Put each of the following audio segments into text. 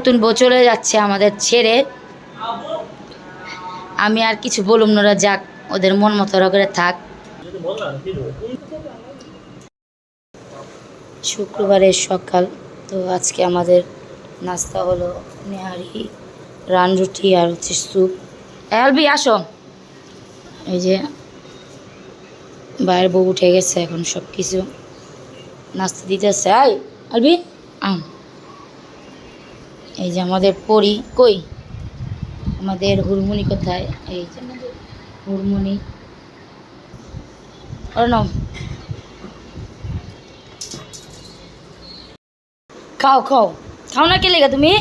নতুন চলে যাচ্ছে আমাদের ছেড়ে। আমি আর কিছু বলুম না যাক, ওদের মন মতো করে থাক। শুক্রবারের সকাল, তো আজকে আমাদের নাস্তা হলো নেহারি, রান রুটি আর হচ্ছে স্যুপ। অ্যালবি আসো। এই যে বাইরের বউ উঠে গেছে এখন সব কিছু নাস্তা দিতেছে আই আলবি আম। এই যে আমাদের পরি কই? আমাদের হুরমুনি কোথায়? এই যে আমাদের হুরমুনি। অর্ণব খাও খাও। খাও না কে লেগে তুমি?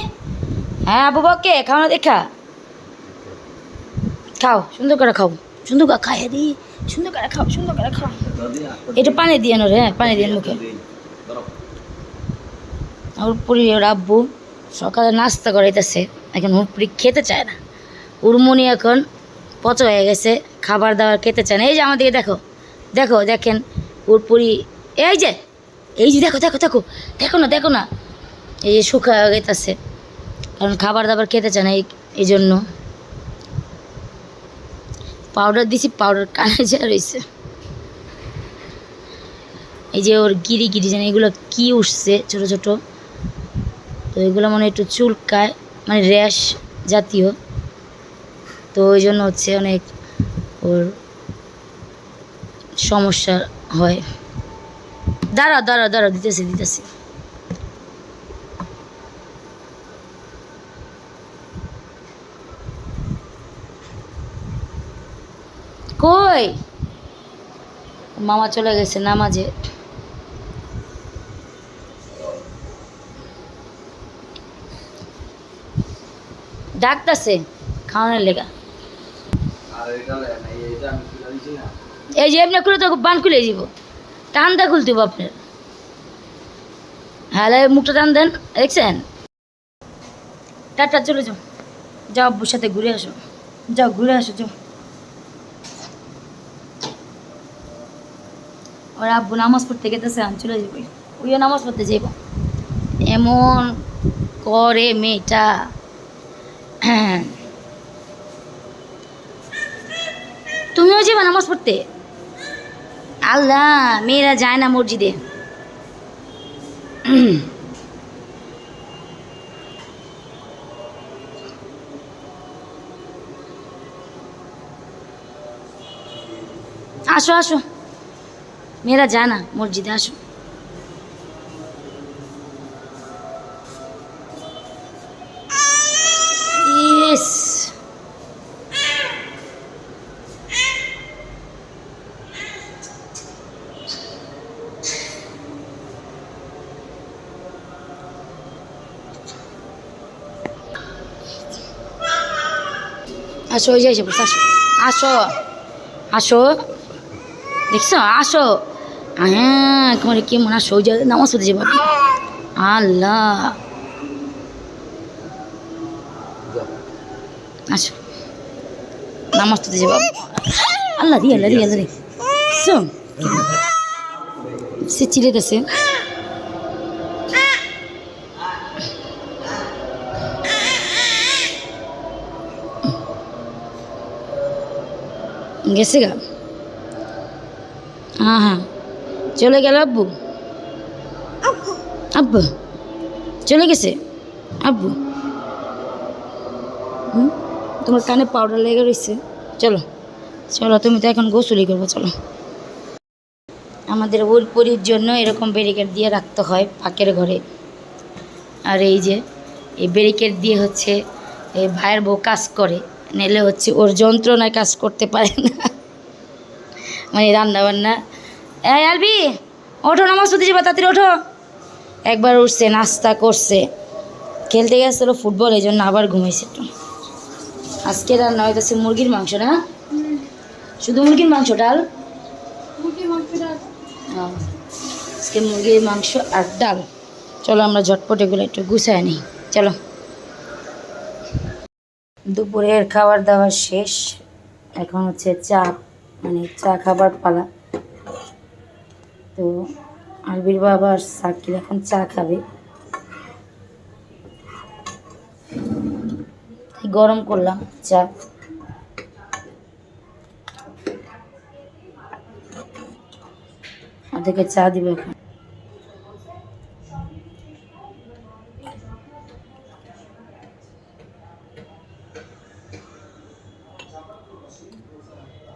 হ্যাঁ আবু বাকে খাও না দেখা? খাও সুন্দর করে খাও। সুন্দর করে খাইয়ে দি সুন্দর করে খাও সুন্দর করে খাও। এটা পানি দিয়ে নো রে হ্যাঁ পানি দিয়ে মুখে। ওর পুরি ওর আব্বু। সকালে নাস্তা করাইতেছে, এখন হুড়পুরি খেতে চায় না। উড়মুনি এখন পচ হয়ে গেছে, খাবার দাবার খেতে চায় না। এই যে আমাদেরকে দেখো দেখো, দেখেন উড়পুরি এই যে এই যে দেখো দেখো দেখো দেখো না দেখো না, এই যে শুকা গেতেছে। কারণ খাবার দাবার খেতে চায় না এই জন্য। পাউডার দিছি, পাউডার কানে যা রয়েছে এই যে ওর গিরি গিরি জানে এগুলো কি উঠছে, ছোট ছোট। এগুলো মানে একটু চুলকায় মানে র্যাশ জাতীয়। তো ওই জন্য হচ্ছে অনেক ওর সমস্যা হয়। দাঁড়াও দাঁড়াও দাঁড়াও দিতেছি দিতেছি। কই? মামা চলে গেছে নামাজে। ডাকতেছে খাওয়ানোর লেগা। এই যে এমনি খুলে তো বান খুলে যাব টানটা খুলতে হবে আপনার। হ্যাঁ মুখটা টান দেন দেখছেন? টাটা চলে যাও। যাও আব্বুর সাথে ঘুরে আসো। যাও ঘুরে আসো যাও। ওর আব্বু নামাজ পড়তে গেতেছে আমি চলে যাব। ওইও নামাজ পড়তে যাইব। এমন করে মেয়েটা। তুমিও যাবে নামাজ পড়তে? আল্লাহ, মেয়েরা যায় না মসজিদে। আসো আসো। মেয়েরা যায় না মসজিদে, আসো। আসো ওই যাইছে বসে আসো। আসো দেখছ? আসো। হ্যাঁ তোমার কি মনে আসো ওই যে নামাজ পড়তে যাব? আল্লাহ। আসো। নামাজ পড়তে যাব। আল্লাহ রি আল্লাহ রি, আল্লাহ শোন। সে চিলেতেছে গেছে গা। হ্যাঁ হ্যাঁ। চলে গেল আব্বু। আব্বু। চলে গেছে? আব্বু। হুম? তোমার কানে পাউডার লেগে রয়েছে চলো। চলো তুমি তো এখন গোসলই করব চলো। আমাদের ওর পরির জন্য এরকম ব্যারিকেড দিয়ে রাখতে হয় পাকের ঘরে। আর এই যে এই ব্যারিকেড দিয়ে হচ্ছে এই ভাইয়ের বউ কাজ করে। নেলে হচ্ছে ওর যন্ত্রণায় কাজ করতে পারে না। মানে রান্না বান্না এই আলবি ওঠো নামাজ পড়তে যাব তাড়াতাড়ি ওঠো। একবার উঠছে নাস্তা করছে। খেলতে গেছিল ফুটবল এই জন্য আবার ঘুমাইছে একটু। আজকে রান্না হইতেছে মুরগির মাংস না? শুধু মুরগির মাংস ডাল? আজকে মুরগির মাংস আর ডাল। চলো আমরা ঝটপট এগুলো একটু গুছায় নিই। চলো। দুপুরের খাবার দাবার শেষ। এখন হচ্ছে চা মানে চা খাবার পালা। তো আলবির বাবা আর সাকির এখন চা খাবে। গরম করলাম চা। ওদেরকে চা দিব এখন।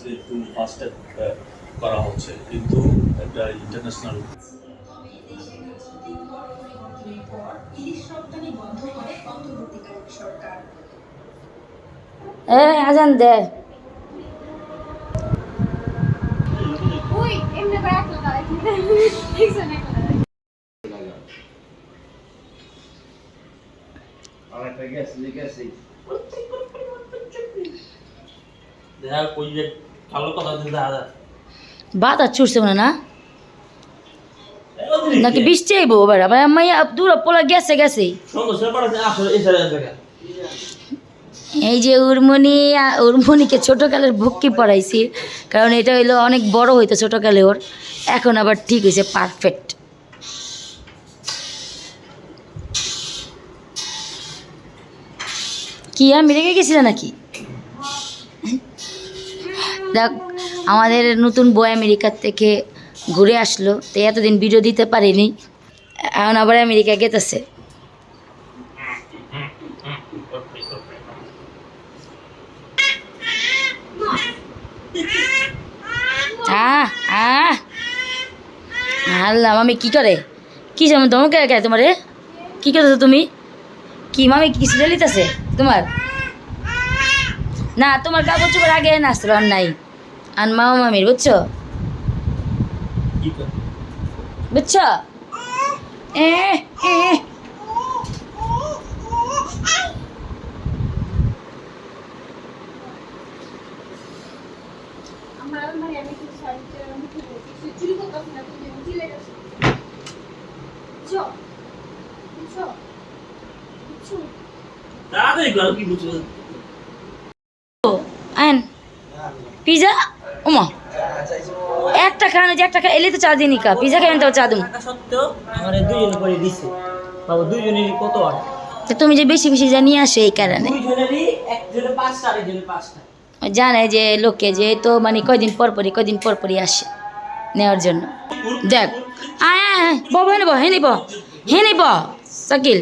যে করা হচ্ছে কিন্তু একটা ইন্টারন্যাশনাল এ আজান দে Uy, এমনি করে একলা দাঁড়ায় দেখছেন একলা দাঁড়ায় আরেকটা গেছে যে গেছে দেখা কই যে কালো কথা দিতে দেখা যায় বাতাস ছুটছে মনে না? নাকি বৃষ্টি আইব এবার? আবার মাইয়া দূর পোলা গেছে গেছে। এই যে উর্মনি উর্মনিকে ছোটোকালের ভক্তি পড়াইছি, কারণ এটা হইল অনেক বড় হইতো ছোটোকালে ওর। এখন আবার ঠিক হয়েছে পারফেক্ট কি, আমি রেগে গেছিলে নাকি? দেখ, আমাদের নতুন বই আমেরিকার থেকে ঘুরে আসলো, তো এতদিন ভিডিও দিতে পারিনি, এখন আবার আমেরিকা গেতেছে। আহ আহ আল্লাহ মামি কি করে? কি যেমন তোমাকে কে তোমারে? কি করতেছো তুমি? কি মামি কি সিরিয়াল নিতেছে তোমার? না তোমার কাগজ চোপড় আগে নাচলো আর নাই। আর মামা মামির বুঝছ? বুঝছ? বুঝছ এ এ আমরা মানে আমি কিছু সাইডে আমি কিছু চুরি করতেছি না তুমি চিলে গেছো বুঝছ বুঝছ বুঝছ তাড়াতাড়ি করো কি বুঝছ আন পিজা ওমা একটা খাওয়ানো যে একটা এলে তো চা দিই কা পিজা খাবেন তো চা দিন থাকা সত্ত্বেও করে দিচ্ছে বাবু দুইজনেরই কত আর তুমি যে বেশি বেশি যা নিয়ে আসো এই কারণে পাঁচটা আর পাঁচটা জানে যে লোকে যে তো মানে কয়দিন পর পরই, কয়দিন পর পরই আসে নেওয়ার জন্য। দেখ বব হে নিব হে নিব হে নিব শাকিল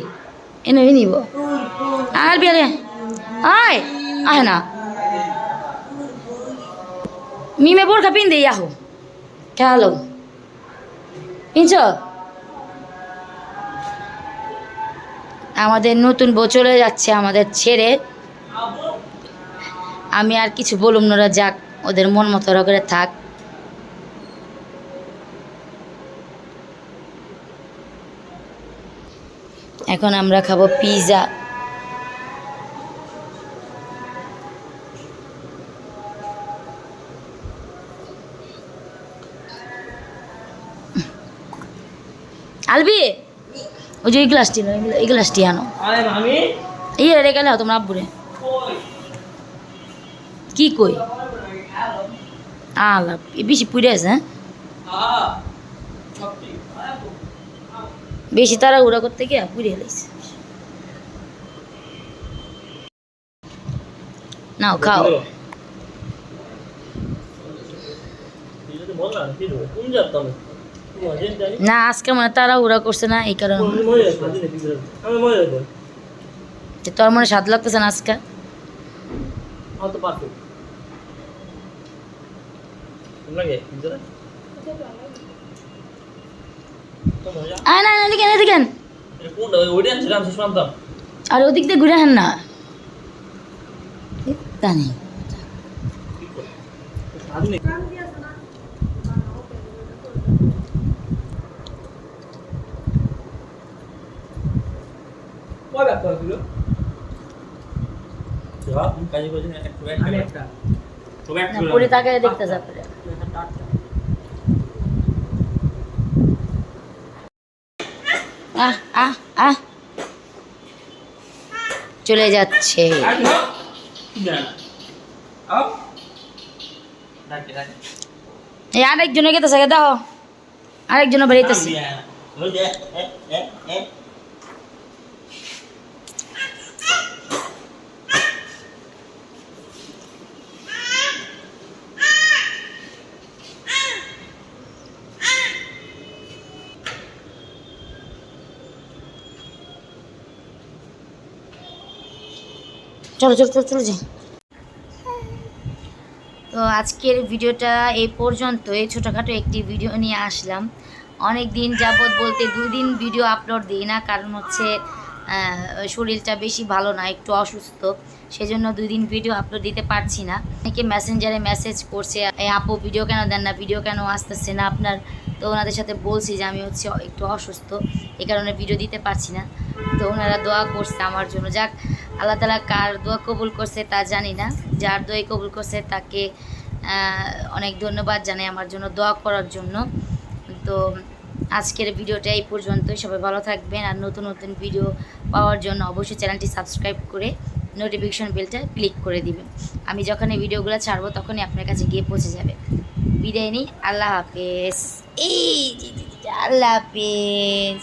এনে হে নিব আর বিয়ারে আয় আয় না। মিমে বোরখা পিন দিয়ে আহো খেয়ালো। পিনছ আমাদের নতুন বউ চলে যাচ্ছে, আমাদের ছেড়ে। আমি আর কিছু বলুম না যাক ওদের মন মতো ওরা করে থাক। এখন আমরা খাব পিৎজা আলবি ওই যে এই গ্লাসটি নাও, এই গ্লাসটি আনো। আরে মামি। এই রে গেলে তোমরা আব্বুরে। কি কই? আলাপ এ বেশি পুড়ে আছে হ্যাঁ? বেশি তারা উড়া করতে গিয়ে পুড়ে লাইছে। নাও খাও। না আজকে মানে তারা উড়া করছে না এই কারণে। তোর মনে স্বাদ লাগতেছে না আজকে আমার তো পারফেক্ট লাগে বুঝলে তো মজা আয় না না এদিকে এদিকে আর ওদিক দিয়ে ঘুরে হান না তা নেই আদু নেই কাম দিয়ে আছে না ওকে কয় ব্যাগ করে দিল কাজে কাজে একটু আমি একটা তবে না একটু পরে তাকে দেখতে যাবে আহ আহ আহ। চলে যাচ্ছে। আরেকজনে গেতেছে দাও আরেকজনে বেরিয়েতেছে চলো চলো চলো চলো, যাই। তো আজকের ভিডিওটা এই পর্যন্তই। ছোটোখাটো একটি ভিডিও নিয়ে আসলাম। অনেক দিন যাবৎ বলতে দুই দিন ভিডিও আপলোড দিই না, কারণ হচ্ছে শরীরটা বেশি ভালো না, একটু অসুস্থ। সেজন্য দুই দিন ভিডিও আপলোড দিতে পারছি না। অনেকে মেসেঞ্জারে মেসেজ করছে, এই আপু, ভিডিও কেন দেন না? ভিডিও কেন আসতেছে না? আপনার, তো ওনাদের সাথে বলছি যে আমি হচ্ছে একটু অসুস্থ, এ কারণে ভিডিও দিতে পারছি না। তো ওনারা দোয়া করছে আমার জন্য। যাক আল্লাহ তালা কার দোয়া কবুল করছে তা জানি না। যার দোয়াই কবুল করছে তাকে অনেক ধন্যবাদ জানাই আমার জন্য দোয়া করার জন্য। তো আজকের ভিডিওটা এই পর্যন্তই। সবাই ভালো থাকবেন আর নতুন নতুন ভিডিও পাওয়ার জন্য অবশ্যই চ্যানেলটি সাবস্ক্রাইব করে নোটিফিকেশন বেলটা ক্লিক করে দিবেন। আমি যখন এই ভিডিওগুলো ছাড়বো তখনই আপনার কাছে গিয়ে পৌঁছে যাবে। বিদায় নিই। আল্লাহ হাফেজ। এই আল্লাহ হাফেজ।